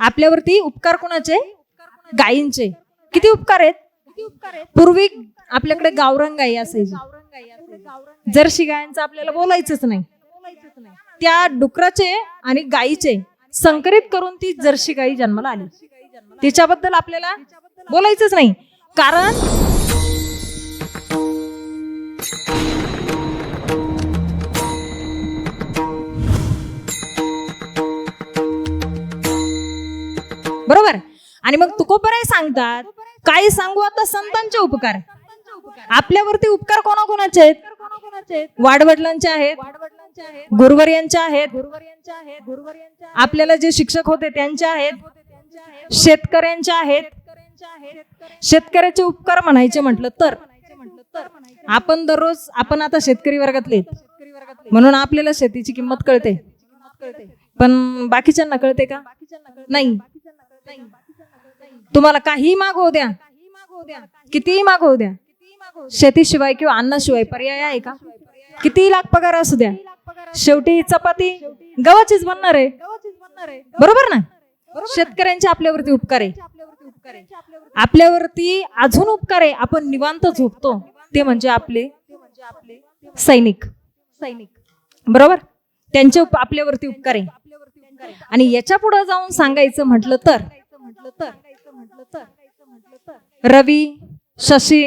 आपल्यावरती उपकार कोणाचे? गायींचे. किती उपकार आहेत? पूर्वी आपल्याकडे गावरान गायी असायची. जर्शी गायांचं आपल्याला बोलायचंच नाही. त्या डुकराचे आणि गायीचे संकरित करून ती जर्शी गाई जन्माला आली. तिच्याबद्दल आपल्याला बोलायचंच नाही. कारण बरोबर? आणि मग तुकोबराय सांगतात काय सांगू आता संतांचे उपकार. आपल्यावरती उपकार कोणाकोणाचे आहेत? वाडवडिलांचे आहेत गुरुवर्यांचे आहेत आपल्याला जे शिक्षक होते त्यांचे आहेत शेतकऱ्यांचे आहेत. शेतकऱ्याचे उपकार म्हणायचे म्हटलं तर आपण दररोज आपण आता शेतकरी वर्गातले म्हणून आपल्याला शेतीची किंमत कळते. पण बाकीच्यांना कळते का? नाही. तुम्हाला काही मागवू द्या. कितीही मागवू द्या. शेतीशिवाय किंवा अन्नाशिवाय पर्याय आहे का? किती लाख पगार असू द्या. शेवटी चपाती गव्हाचीच बनणार आहे. बरोबर ना? शेतकऱ्यांचे आपल्यावरती उपकार आहे. आपल्यावरती अजून उपकार आहे. आपण निवांत झोपतो. ते म्हणजे आपले सैनिक. सैनिक बरोबर? त्यांचे आपल्यावरती उपकार आहे. आणि याच्यापुढे जाऊन सांगायचं म्हटलं तर रवी शशी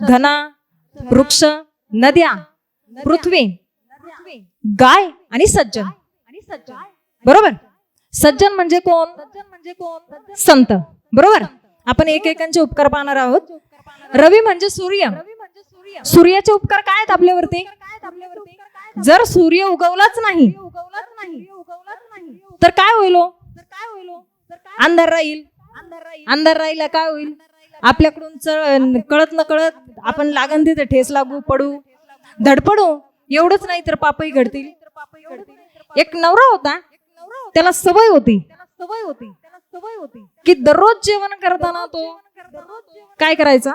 धना वृक्ष नद्या पृथ्वी गाय आणि सज्जन. बरोबर? सज्जन म्हणजे कोण? म्हणजे कोण संत. बरोबर? आपण एकेकांचे उपकार पाहणार आहोत. रवी म्हणजे सूर्य. सूर्याचे उपकार काय आहेत आपल्यावरती? जर सूर्य उगवलाच नाही उगवलाच नाही तर काय होईल तर काय होईल अंधार राहील. अंधार राहिला. काय होईल? आपल्याकडून चळ- कळत न कळत आपण लागन तिथे ठेस लागू पडू. धडपडू. एवढंच नाही तर पापही घडतील. एक नवरा होता. त्याला सवय होती. सवय होती की दररोज जेवण करताना तो काय करायचा?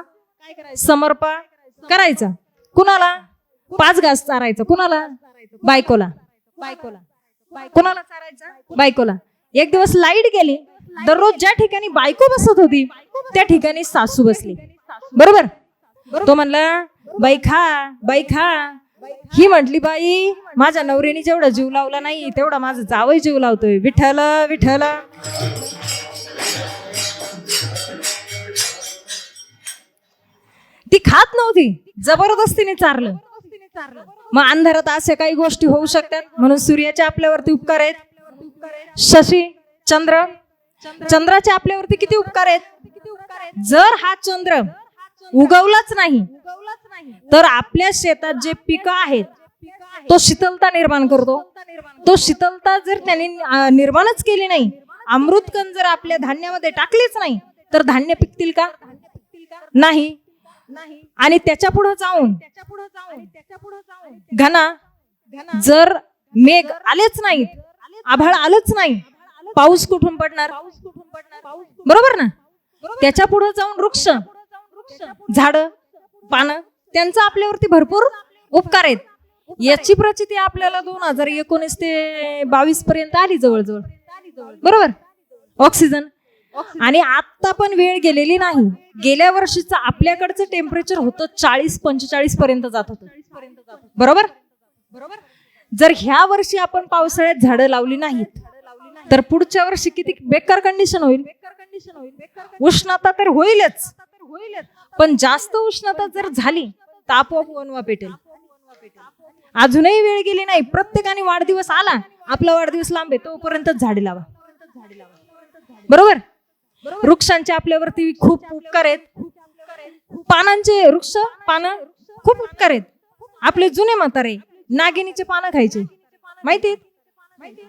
समर्पा करायचा. कुणाला? पाच घास चारायचा. कुणाला? बायकोला. बायकोला. कुणाला चारायचा? बायकोला. एक दिवस लाइट गेली. दररोज ज्या ठिकाणी बायको बसत होती त्या ठिकाणी सासू बसली. बरोबर? तो म्हणला बाई खा बाई खा. ही म्हटली बाई माझ्या नवरीने जेवढा जीव लावला नाही तेवढा माझा जावई जीव लावतोय. विठ्ठल विठ्ठल. ती खात नव्हती. जबरदस्तीने चारलं. मग अंधारात अशा काही गोष्टी होऊ शकतात? म्हणून सूर्याचे आपल्यावरती उपकार आहेत. शशी चंद्र चंद्राचे आपल्यावरती किती उपकार आहेत? जर हा चंद्र उगवलाच नाही तर आपल्या शेतात जे पिकं आहेत तो शीतलता निर्माण करतो. तो शीतलता जर त्यांनी निर्माणच केली नाही अमृतकण जर आपल्या धान्यामध्ये टाकलीच नाही तर धान्य पिकतील का? नाही. आणि त्याच्या पुढे जाऊन घना जर मेघ आलेच नाहीत आभाळ आलंच नाही पाऊस कुठून पडणार? बरोबर ना? त्याच्या पुढे जाऊन वृक्ष झाड पानं त्यांचा आपल्यावरती भरपूर उपकार आहेत. याची प्रचिती आपल्याला दोन हजार एकोणीस ते बावीस पर्यंत आली जवळजवळ. बरोबर? ऑक्सिजन. आणि आता पण वेळ गेलेली नाही. गेल्या वर्षीचं आपल्याकडचं टेम्परेचर होतं चाळीस पंचेचाळीस पर्यंत जात होतं. बरोबर बरोबर? जर ह्या वर्षी आपण पावसाळ्यात झाडं लावली नाहीत तर पुढच्या वर्षी किती बेकार कंडिशन होईल? बेकार कंडीशन होईल उष्णता तर होईलच. पण जास्त उष्णता जर झाली तर आपोआप वनवा पेटेल. अजूनही वेळ गेली नाही. प्रत्येकाने वाढदिवस आला आपला वाढदिवस लांब आहे तोपर्यंत झाडे लावा. बरोबर? वृक्षांचे आपल्यावरती खूप उपकार आहेत. पानांचे वृक्ष पानं खूप उपकार आहेत. आपले जुने म्हातारे नागिनीचे पानं खायचे. माहिती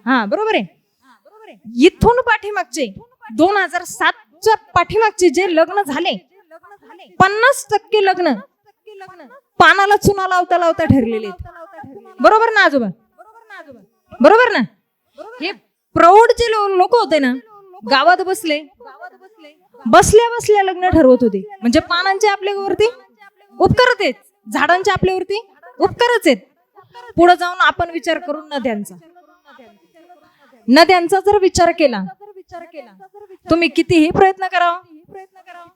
हा बरोबर आहे. इथून पाठीमागचे दोन हजार सातच्या पाठीमागचे जे लग्न झाले पन्नास टक्के लग्न पानाला चुना लावता लावता ठरलेले बरोबर ना आजोबा? बरोबर ना? हे प्रौढ जे लोक होते ना गावात बसले बसल्या बसल्या लग्न ठरवत होते. म्हणजे पानांचे आपल्यावरती उपकारच आहेत. झाडांचे आपल्यावरती उपकारच आहेत. पुढे जाऊन आपण विचार करू नद्यांचा नद्यांचा जर विचार केला तुम्ही कितीही प्रयत्न करा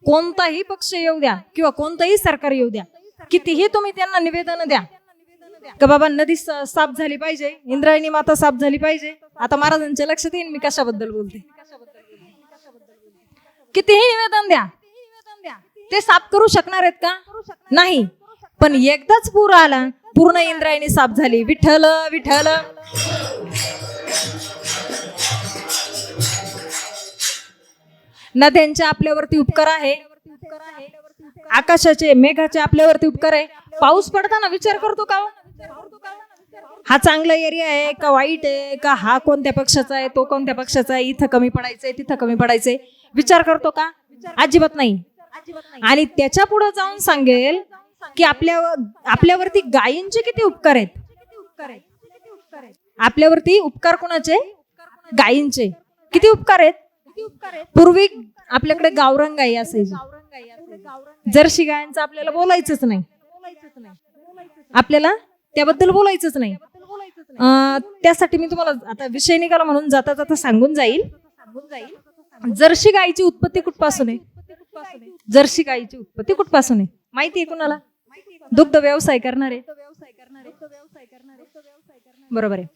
कोणताही पक्ष येऊ द्या किंवा कोणतंही सरकार येऊ द्या कितीही तुम्ही त्यांना निवेदन द्या. का बाबा नदी साफ झाली पाहिजे इंद्रायणी माता साफ झाली पाहिजे. आता महाराजांच्या लक्षात येईल मी कशाबद्दल बोलते. कितीही निवेदन द्या. ते साफ करू शकणार आहेत का? नाही. पण एकदाच पूर आला पूर्ण इंद्रायणी साफ झाली. विठ्ठल विठ्ठल. नद्यांचे आपल्यावरती उपकार आहे. आकाशाचे मेघाचे आपल्यावरती उपकार आहे. पाऊस पडताना विचार करतो का हो? हा? चांगला एरिया आहे का वाईट आहे? का हा कोणत्या पक्षाचा आहे? तो कोणत्या पक्षाचा आहे? इथं कमी पडायचंय तिथं कमी पडायचंय. विचार करतो का? अजिबात नाही. आणि त्याच्या पुढे जाऊन सांगेल की आपल्या आपल्यावरती गायींचे किती उपकार आहेत? आपल्यावरती उपकार कोणाचे? गायींचे. किती उपकार आहेत? पूर्वी आपल्याकडे गावरंगाई असायची. जर्शी गायांचं आपल्याला बोलायचंच नाही. आपल्याला त्याबद्दल बोलायचंच नाही. त्यासाठी मी तुम्हाला आता विषय निघाला म्हणून जाता जाता सांगून जाईल. जर्शी गायीची उत्पत्ती कुठपासून आहे? जर्शी गायीची उत्पत्ती कुठपासून आहे? माहिती आहे कुणाला? दुग्ध व्यवसाय करणारे. बरोबर आहे.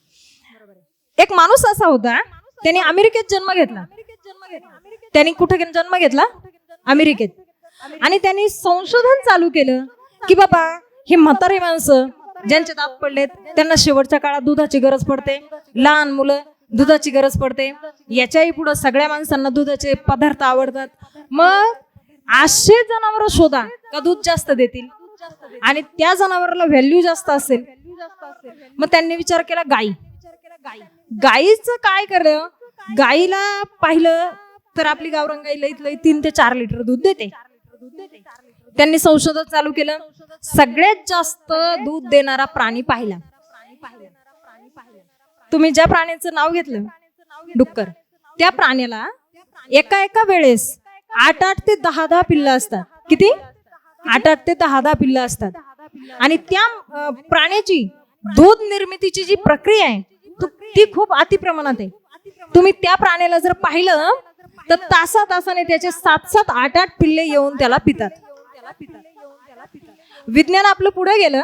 एक माणूस असा होता त्याने अमेरिकेत जन्म घेतला. त्यांनी कुठे जन्म घेतला? अमेरिकेत. आणि त्यांनी संशोधन चालू केलं की बाबा हे म्हातारे माणसं ज्यांचे दात पडलेत त्यांना शेवटच्या काळात दुधाची गरज पडते. लहान मुलं दुधाची गरज पडते. याच्याही पुढे सगळ्या माणसांना दुधाचे पदार्थ आवडतात. मग असे जनावर शोधा का दूध जास्त देतील? आणि त्या जनावराला व्हॅल्यू जास्त असेल. मग त्यांनी विचार केला गाई. गाईचं काय केलं? गाईला पाहिलं तर आपली गावरंगाई लईत लई तीन ते चार लिटर दूध देते. त्यांनी संशोधन चालू केलं. सगळ्यात जास्त दूध देणारा प्राणी पाहिला. तुम्ही ज्या प्राण्याचं नाव घेतलं डुक्कर त्या प्राण्याला एका एका वेळेस आठ आठ ते दहा दहा पिल्ल असतात. किती? आठ आठ ते दहा दहा पिल्ल असतात. आणि त्या प्राण्याची दूध निर्मितीची जी प्रक्रिया आहे ती खूप अति प्रमाणात आहे. तुम्ही त्या प्राण्याला जर पाहिलं तर तासा तासाने त्याचे सात सात आठ आठ पिल्ले येऊन त्याला पितात. विज्ञान आपलं पुढे गेलं.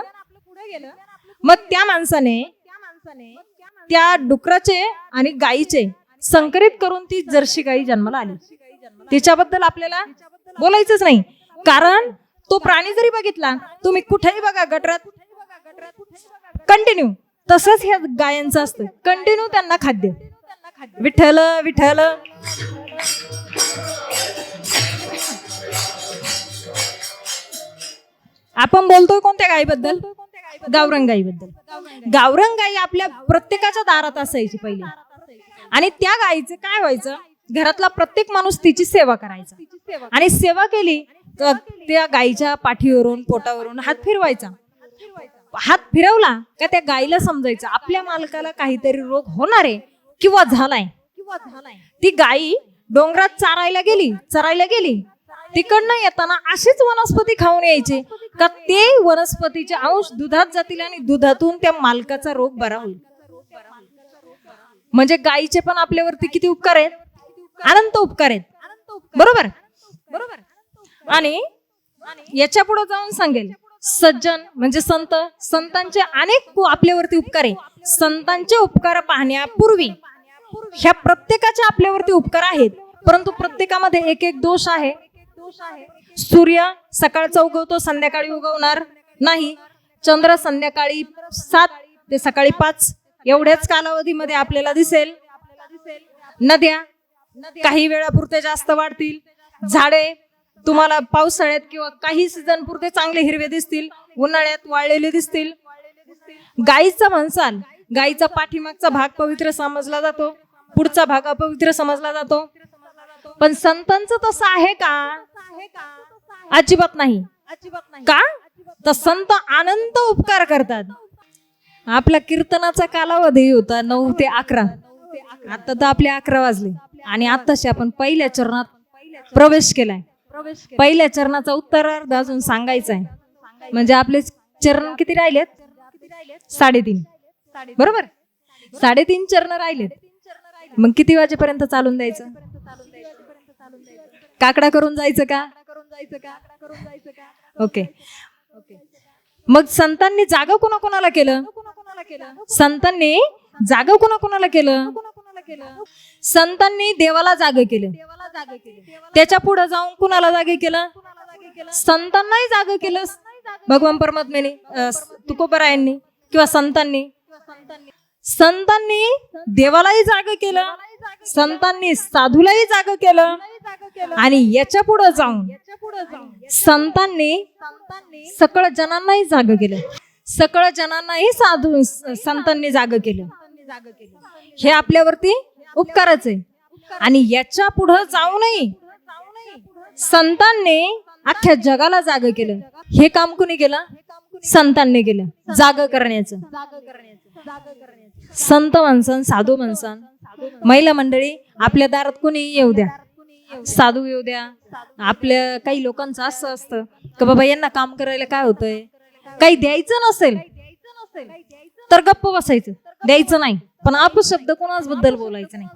मग त्या माणसाने त्या डुकराचे आणि गायीचे संकरित करून ती जर्शी गाई जन्माला आली. तिच्याबद्दल आपल्याला बोलायचंच नाही. कारण तो प्राणी जरी बघितला तुम्ही कुठेही बघा गटरात. कंटिन्यू तसंच ह्या गायांचं असतं. कंटिन्यू त्यांना खाद्य. विठ्ठल विठ्ठल. आपण बोलतोय कोणत्या गायीबद्दल गावरंग गायीबद्दल गावरंग गाई आपल्या प्रत्येकाच्या दारात असायची पहिले. आणि त्या गायीचं काय व्हायचं? घरातला प्रत्येक माणूस तिची सेवा करायचा. आणि सेवा केली तर त्या गायीच्या पाठीवरून पोटावरून हात फिरवायचा. हात फिरवला का त्या गायीला समजायचं आपल्या मालकाला काहीतरी रोग होणार आहे. किंवा झालाय? ती गायी डोंगरात चारायला गेली चरायला गेली. तिकडनं येताना अशीच वनस्पती खाऊन यायचे का ते वनस्पतीचे अंश दुधात जातील आणि दुधातून त्या मालकाचा रोग बरा होईल. म्हणजे गायीचे पण आपल्यावरती किती उपकार आहेत? अनंत उपकार आहेत. बरोबर? बरोबर आणि याच्यापुढे जाऊन सांगेल. सज्जन म्हणजे संत. संतांचे अनेक आपल्यावरती उपकार आहे संतांचे उपकार पाहण्यापूर्वी ह्या प्रत्येकाचे आपल्यावरती उपकार आहेत. परंतु प्रत्येकामध्ये एक एक दोष आहे. सूर्य सकाळचा उगवतो संध्याकाळी उगवणार नाही. चंद्र संध्याकाळी सात ते सकाळी पाच. एवढ्याच कालावधीमध्ये आपल्याला दिसेल. नद्या काही वेळापुरते जास्त वाढतील. झाडे तुम्हाला पावसाळ्यात किंवा काही सीझन पुरते चांगले हिरवे दिसतील. उन्हाळ्यात वाळलेले दिसतील. गाईचा म्हणसाल गाईचा पाठीमागचा भाग पवित्र समजला जातो पुढचा भाग अपवित्र समजला जातो. पण संतांचं तसं आहे का? अजिबात नाही. का? तर संत आनंद उपकार करतात. आपला कीर्तनाचा कालावधी होता नऊ ते अकरा. आता तर आपले अकरा वाजले. आणि आताशी आपण पहिल्या चरणात प्रवेश केलाय. पहिल्या चरणाचा उत्तरार्ध अजून सांगायचा आहे म्हणजे आपले चरण किती राहिलेत? साडेतीन. बरोबर. साडेतीन चरण राहिलेत. मग किती वाजेपर्यंत चालून द्यायचं? काकडा करून जायचं का? ओके. मग संतांनी जाग कोणा कोणाला केलं? संतांनी जाग कोणा कोणाला केलं? संतांनी देवाला जाग केलं. त्याच्या पुढे जाऊन कुणाला जागे केलं? संतांनाही जाग केलं. भगवान परमात्म्याने तुकोबरायांनी किंवा संतांनी. संतांनी देवालाही जाग केलं. संतांनी साधूलाही जाग केलं. आणि याच्यापुढे जाऊन संतांनी सकळ जनांनाही जाग केलं. सकळ जनांनाही साधू संतांनी जाग केलं. हे आपल्यावरती उपकारच आहे. आणि याच्यापुढे जाऊनही संतांनी अख्ख्या जगाला जाग केलं. हे काम कुणी केलं? संतांनी केलं. जाग करण्याचं. संत माणसन साधू माणसन महिला मंडळी आपल्या दारात कुणी येऊ द्या. साधू येऊ द्या. आपल्या काही लोकांचं असं असतं की बाबा यांना काम करायला काय होतंय? काही द्यायचं नसेल. तर गप्प बसायचं. द्यायचं नाही. पण आपण शब्द कोणाच बद्दल बोलायचं नाही.